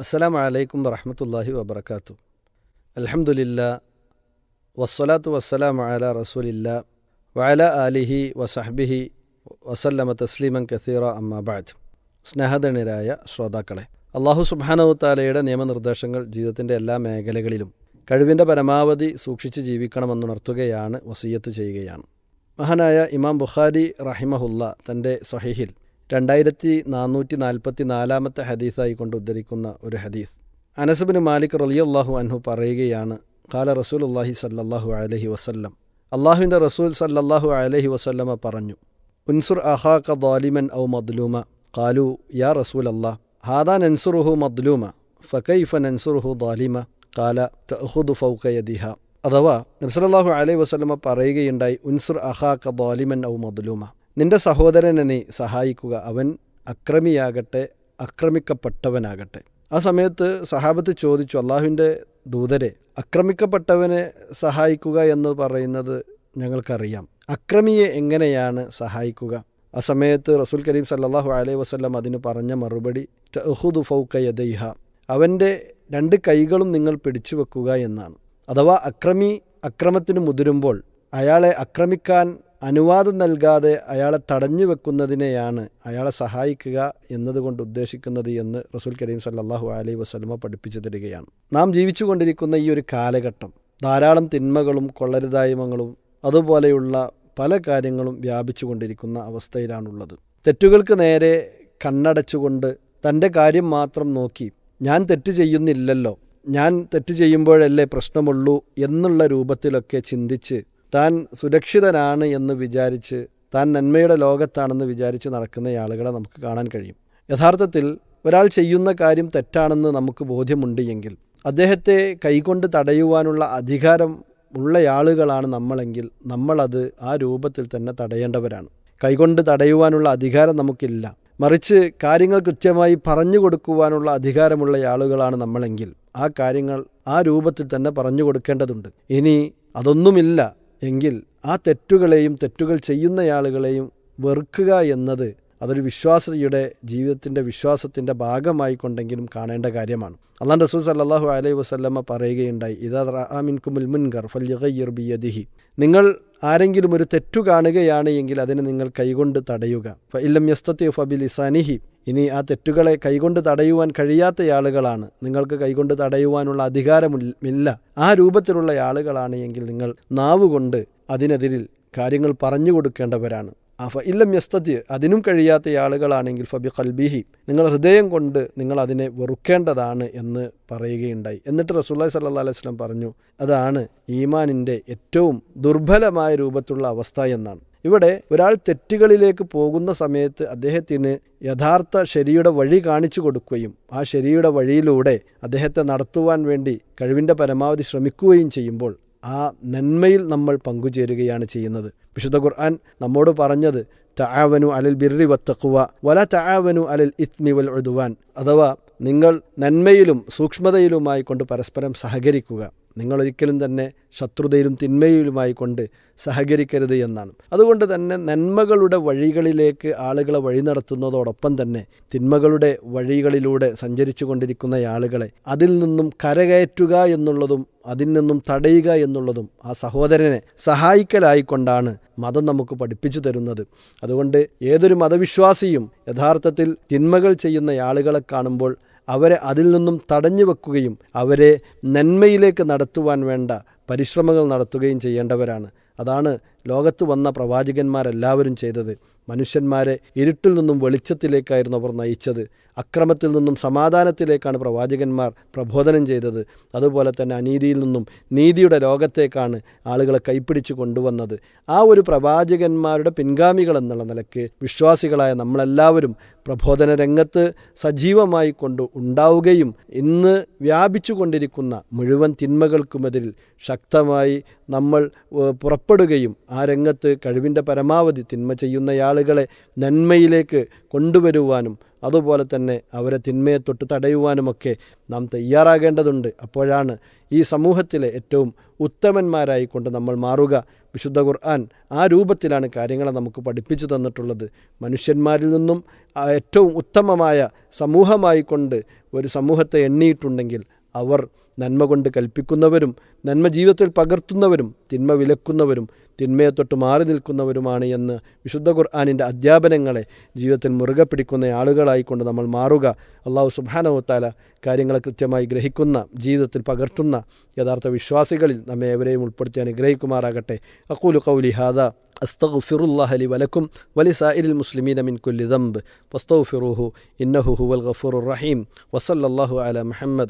അസ്സലാമു അലൈക്കും വറഹമത്തല്ലാഹി വബർക്കാത്തു അലഹമുല്ല വസ്സലാത്തു വസ്സലാം അല റസൂലില്ല വഅല ആലിഹി വസഹ്ബിഹി വസല്ലമ തസ്ലീമൻ കസീറ അമ്മാബാദ് സ്നേഹധനരായ ശ്രോതാക്കളെ അള്ളാഹു സുബാനവുത്താലയുടെ നിയമനിർദ്ദേശങ്ങൾ ജീവിതത്തിന്റെ എല്ലാ മേഖലകളിലും കഴിവിന്റെ പരമാവധി സൂക്ഷിച്ച് ജീവിക്കണമെന്നുണർത്തുകയാണ് വസീയത്ത് ചെയ്യുകയാണ്. മഹാനായ ഇമാം ബുഖാരി റഹിമഹുല്ല തന്റെ സഹിഹിൽ രണ്ടായിരത്തി നാനൂറ്റി നാൽപ്പത്തി നാലാമത്തെ ഹദീസായി കൊണ്ട് ഉദ്ധരിക്കുന്ന ഒരു ഹദീസ്. അനസുബിന് മാലിക് റലിയല്ലാഹു അൻഹു പറയുകയാണ് കാല റസൂൽ അള്ളാഹി സല്ലാഹു അലഹി വസല്ലം. അള്ളാഹുവിന്റെ റസൂൽ സല്ലാഹു അലഹി വസല്ലമ പറഞ്ഞു ഉൻസുർ അഹാഖ ദാലിമൻ ഔ മദ്ലൂമ. കാലു യാ റസൂൽ അല്ലാ ഹാദാ നൻസുറുഹു മദ്ലൂമ ഫക്കൈഫ നൻസുറുഹു ദാലിമ. കാല തഹുദു ഫൗക്കയദിഹ യദിഹ. അഥവാ നബ്സലാഹു അലൈഹി വസ്ലമ പറയുകയുണ്ടായി ഉൻസുർ അഹാഖ ദാലിമൻ ഔ മദ്ലൂമ. നിന്റെ സഹോദരനെ സഹായിക്കുക. അവൻ അക്രമിയാകട്ടെ അക്രമിക്കപ്പെട്ടവനാകട്ടെ. ആ സമയത്ത് സഹാബത്ത് ചോദിച്ചു അള്ളാഹുവിന്റെ ദൂതരെ അക്രമിക്കപ്പെട്ടവനെ സഹായിക്കുക എന്ന് പറയുന്നത് ഞങ്ങൾക്കറിയാം. അക്രമിയെ എങ്ങനെയാണ് സഹായിക്കുക? ആ സമയത്ത് റസൂൽ കരീം സല്ലാഹു അലൈഹി വസ്ലം അതിന് പറഞ്ഞ മറുപടി ഫൗക്കയദൈഹ ഫൗക്ക യദൈഹ. അവന്റെ രണ്ട് കൈകളും നിങ്ങൾ പിടിച്ചു വെക്കുക എന്നാണ്. അഥവാ അക്രമി അക്രമത്തിന് മുതിരുമ്പോൾ അയാളെ ആക്രമിക്കാൻ അനുവാദം നൽകാതെ അയാളെ തടഞ്ഞു വെക്കുന്നതിനെയാണ് അയാളെ സഹായിക്കുക എന്നതുകൊണ്ട് ഉദ്ദേശിക്കുന്നത് എന്ന് റസൂൽ കരീം സല്ലാഹു അലൈ വസ്ലമ പഠിപ്പിച്ചു തരികയാണ്. നാം ജീവിച്ചുകൊണ്ടിരിക്കുന്ന ഈ ഒരു കാലഘട്ടം ധാരാളം തിന്മകളും കൊള്ളരുതായ്മകളും അതുപോലെയുള്ള പല കാര്യങ്ങളും വ്യാപിച്ചു കൊണ്ടിരിക്കുന്ന അവസ്ഥയിലാണുള്ളത്. തെറ്റുകൾക്ക് നേരെ കണ്ണടച്ചുകൊണ്ട് തന്റെ കാര്യം മാത്രം നോക്കി ഞാൻ തെറ്റ് ചെയ്യുന്നില്ലല്ലോ ഞാൻ തെറ്റ് ചെയ്യുമ്പോഴല്ലേ പ്രശ്നമുള്ളൂ എന്നുള്ള രൂപത്തിലൊക്കെ ചിന്തിച്ച് താൻ സുരക്ഷിതനാണ് എന്ന് വിചാരിച്ച് താൻ നന്മയുടെ ലോകത്താണെന്ന് വിചാരിച്ച് നടക്കുന്ന ആളുകളെ നമുക്ക് കാണാൻ കഴിയും. യഥാർത്ഥത്തിൽ ഒരാൾ ചെയ്യുന്ന കാര്യം തെറ്റാണെന്ന് നമുക്ക് ബോധ്യമുണ്ട് എങ്കിൽ അദ്ദേഹത്തെ കൈകൊണ്ട് തടയുവാനുള്ള അധികാരം ഉള്ളയാളുകളാണ് നമ്മളെങ്കിൽ നമ്മളത് ആ രൂപത്തിൽ തന്നെ തടയേണ്ടവരാണ്. കൈകൊണ്ട് തടയുവാനുള്ള അധികാരം നമുക്കില്ല. മറിച്ച് കാര്യങ്ങൾ കൃത്യമായി പറഞ്ഞു കൊടുക്കുവാനുള്ള അധികാരമുള്ള ആളുകളാണ് നമ്മളെങ്കിൽ ആ കാര്യങ്ങൾ ആ രൂപത്തിൽ തന്നെ പറഞ്ഞു കൊടുക്കേണ്ടതുണ്ട്. ഇനി അതൊന്നുമില്ല. എങ്കിൽ ആ തെറ്റുകളെയും തെറ്റുകൾ ചെയ്യുന്ന ആളുകളെയും വെറുക്കുക എന്നത് അതൊരു വിശ്വാസിയുടെ ജീവിതത്തിന്റെ വിശ്വാസത്തിന്റെ ഭാഗമായി കൊണ്ടെങ്കിലും കാണേണ്ട കാര്യമാണ്. അള്ളാൻ റസൂൽ സല്ലാഹു അലൈഹി വസ്ല്ലമ്മ പറയുകയുണ്ടായി ഇതാ റാമിൻകുമുൽ മുൻകർ ബിയദിഹി. നിങ്ങൾ ആരെങ്കിലും ഒരു തെറ്റു കാണുകയാണ് എങ്കിൽ അതിനെ നിങ്ങൾ കൈകൊണ്ട് തടയുക. ഫ ഇല്ലം യസ്തത്തി ഫബിൽ ഇസാനിഹി ഇനി ആ തെറ്റുകളെ കൈകൊണ്ട് തടയുവാൻ കഴിയാത്ത ആളുകളാണ്. നിങ്ങൾക്ക് കൈകൊണ്ട് തടയുവാനുള്ള അധികാരമില്ല ആ രൂപത്തിലുള്ള ആളുകളാണ് എങ്കിൽ നിങ്ങൾ നാവുകൊണ്ട് അതിനെതിരിൽ കാര്യങ്ങൾ പറഞ്ഞു കൊടുക്കേണ്ടവരാണ്. അഫ ഇല്ലം യസ്തതി അതിനും കഴിയാത്ത ആളുകളാണെങ്കിൽ ഫബി ഖൽബിഹി നിങ്ങൾ ഹൃദയം കൊണ്ട് നിങ്ങൾ അതിനെ വെറുക്കേണ്ടതാണ് എന്ന് പറയുകയുണ്ടായി. എന്നിട്ട് റസൂല്ലി സല്ലാ അലൈഹി സ്വലം പറഞ്ഞു അതാണ് ഈമാനിന്റെ ഏറ്റവും ദുർബലമായ രൂപത്തിലുള്ള അവസ്ഥ എന്നാണ്. ഇവിടെ ഒരാൾ തെറ്റുകളിലേക്ക് പോകുന്ന സമയത്ത് അദ്ദേഹത്തിന് യഥാർത്ഥ ശരിയുടെ വഴി കാണിച്ചു കൊടുക്കുകയും ആ ശരിയുടെ വഴിയിലൂടെ അദ്ദേഹത്തെ നടത്തുവാൻ വേണ്ടി കഴിവിന്റെ പരമാവധി ശ്രമിക്കുകയും ചെയ്യുമ്പോൾ ആ നന്മയിൽ നമ്മൾ പങ്കുചേരുകയാണ് ചെയ്യുന്നത്. വിശുദ്ധ ഖുർആൻ നമ്മോട് പറഞ്ഞത് തആവനു അലൽ ബിർറി വത്തക്കുവ വല തആവനു അലൽ ഇത്മി വൽ ഉദ്വാൻ. അഥവാ നിങ്ങൾ നന്മയിലും സൂക്ഷ്മതയിലുമായി കൊണ്ട് പരസ്പരം സഹകരിക്കുക. നിങ്ങൾ ഒരിക്കലും തന്നെ ശത്രുതയിലും തിന്മയിലുമായി കൊണ്ട് സഹകരിക്കരുത് എന്നാണ്. അതുകൊണ്ട് തന്നെ നന്മകളുടെ വഴികളിലേക്ക് ആളുകളെ വഴി നടത്തുന്നതോടൊപ്പം തന്നെ തിന്മകളുടെ വഴികളിലൂടെ സഞ്ചരിച്ചു കൊണ്ടിരിക്കുന്ന ആളുകളെ അതിൽ നിന്നും കരകയറ്റുക എന്നുള്ളതും അതിൽ നിന്നും തടയുക എന്നുള്ളതും ആ സഹോദരനെ സഹായിക്കലായിക്കൊണ്ടാണ് മതം നമുക്ക് പഠിപ്പിച്ചു തരുന്നത്. അതുകൊണ്ട് ഏതൊരു മതവിശ്വാസിയും യഥാർത്ഥത്തിൽ തിന്മകൾ ചെയ്യുന്ന ആളുകളെ കാണുമ്പോൾ അവരെ അതിൽ നിന്നും തടഞ്ഞു വെക്കുകയും അവരെ നന്മയിലേക്ക് നടത്തുവാൻ വേണ്ട പരിശ്രമങ്ങൾ നടത്തുകയും ചെയ്യേണ്ടവരാണ്. അതാണ് ലോകത്ത് വന്ന പ്രവാചകന്മാരെല്ലാവരും ചെയ്തത്. മനുഷ്യന്മാരെ ഇരുട്ടിൽ നിന്നും വെളിച്ചത്തിലേക്കായിരുന്നു അവർ നയിച്ചത്. അക്രമത്തിൽ നിന്നും സമാധാനത്തിലേക്കാണ് പ്രവാചകന്മാർ പ്രബോധനം ചെയ്തത്. അതുപോലെ തന്നെ അനീതിയിൽ നിന്നും നീതിയുടെ ലോകത്തേക്കാണ് ആളുകളെ കൈപ്പിടിച്ചു കൊണ്ടുവന്നത്. ആ ഒരു പ്രവാചകന്മാരുടെ പിൻഗാമികൾ എന്നുള്ള നിലയ്ക്ക് വിശ്വാസികളായ നമ്മളെല്ലാവരും പ്രബോധന രംഗത്ത് സജീവമായി കൊണ്ട് ഉണ്ടാവുകയും ഇന്ന് വ്യാപിച്ചു കൊണ്ടിരിക്കുന്ന മുഴുവൻ തിന്മകൾക്കുമെതിരിൽ ശക്തമായി നമ്മൾ പുറപ്പെടുകയും ആ രംഗത്ത് കഴിവിന്റെ പരമാവധി തിന്മ ചെയ്യുന്ന ആളുകളെ നന്മയിലേക്ക് കൊണ്ടുവരുവാനും അതുപോലെ തന്നെ അവരെ തിന്മയെ തൊട്ട് തടയുവാനുമൊക്കെ നാം തയ്യാറാകേണ്ടതുണ്ട്. അപ്പോഴാണ് ഈ സമൂഹത്തിലെ ഏറ്റവും ഉത്തമന്മാരായിക്കൊണ്ട് നമ്മൾ മാറുക. വിശുദ്ധ ഖുർആൻ ആ രൂപത്തിലാണ് കാര്യങ്ങളെ നമുക്ക് പഠിപ്പിച്ചു തന്നിട്ടുള്ളത്. മനുഷ്യന്മാരിൽ നിന്നും ഏറ്റവും ഉത്തമമായ സമൂഹമായിക്കൊണ്ട് ഒരു സമൂഹത്തെ എണ്ണിയിട്ടുണ്ടെങ്കിൽ അവർ നന്മ കൊണ്ട് കൽപ്പിക്കുന്നവരും നന്മ ജീവിതത്തിൽ പകർത്തുന്നവരും തിന്മ വിലക്കുന്നവരും തിന്മയെ തൊട്ട് മാറി നിൽക്കുന്നവരുമാണ് എന്ന് വിശുദ്ധ ഖുർആാനിൻ്റെ അധ്യാപനങ്ങളെ ജീവിതത്തിൽ മുറുകെ പിടിക്കുന്ന ആളുകളായിക്കൊണ്ട് നമ്മൾ മാറുക അള്ളാഹു സുബാനവത്താല കാര്യങ്ങളെ കൃത്യമായി ഗ്രഹിക്കുന്ന ജീവിതത്തിൽ പകർത്തുന്ന യഥാർത്ഥ വിശ്വാസികളിൽ നമ്മെ എവരെയും ഉൾപ്പെടുത്തി അനുഗ്രഹിക്കുമാറാകട്ടെ അക്കൂലു കൗലി ഹാദ أستغفر الله لي ولكم ولسائر المسلمين من كل ذنب فاستغفروه إنه هو الغفور الرحيم وصلى الله على محمد